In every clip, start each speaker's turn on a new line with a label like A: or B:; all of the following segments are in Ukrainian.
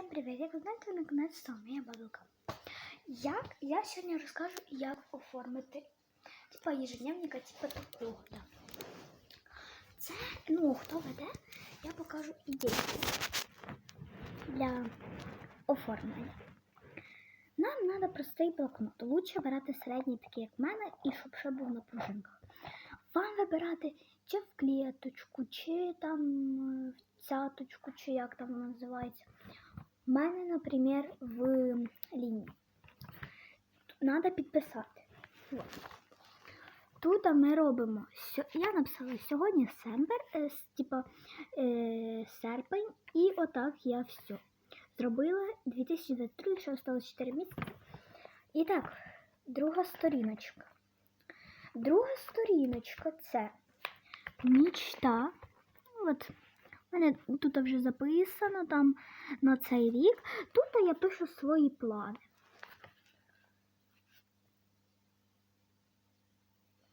A: Всем привет! Як ви знаєте, на каналі Соломія Бабилка. Як я сьогодні розкажу, як оформити типа ежедневника, типа такого. Да. Це, ну, хто веде, я покажу ідею для оформлення. Нам треба простий блокнот. Лучше брати середній, такий, як в мене, і щоб ще був на пружинках. Вам вибирати чи в клеточку, чи там е, в цяточку, чи як там воно називається. У мене, наприклад, в лінії. Треба підписати. Тут ми робимо. Я написала сьогодні семпер, е, типа е, серпень, і отак я все. Зробила 2023, що осталось 4 місяці. І так, друга сторіночка. Друга сторіночка це мічта. От, мене тут вже записано там на цей рік. Тут я пишу свої плани.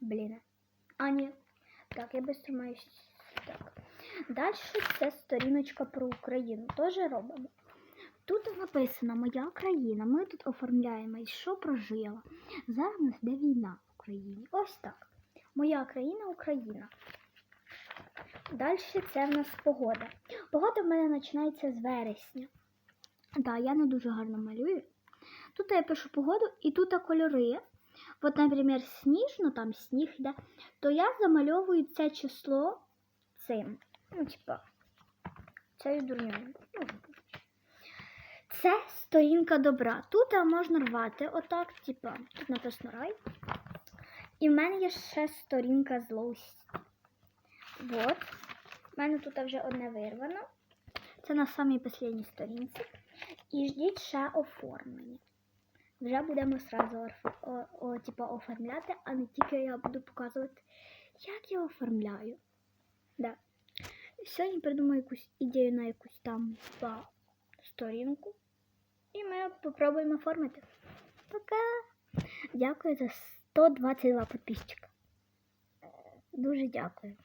A: Блін. А, ні. Так, я швидко маю. Так. Далі це сторіночка про Україну. Теж робимо. Тут написано Моя країна. Ми тут оформляємо, що прожила. Зараз у нас де війна в Україні. Ось так. Моя країна Україна. Далі це в нас погода. Погода в мене починається з вересня. Так, я не дуже гарно малюю. Тут я пишу погоду і тут кольори. От, наприклад, сніжно, там сніг йде, то я замальовую це число цим. Ну, типа, цією дурньою. Ну, це сторінка добра. Тут можна рвати отак, типа, тут написано рай. І в мене є ще сторінка злості. Вот. У мене тут вже одне вирвано. Це на самій останній сторінці. І ждіть ще оформлення. Вже будемо сразу типа, оформляти, а не тільки я буду показувати, як я оформляю. Да. Сьогодні придумаю якусь ідею на якусь там типа, сторінку. І ми попробуємо оформити. Пока! Дякую за 122 підписчика. Дуже дякую.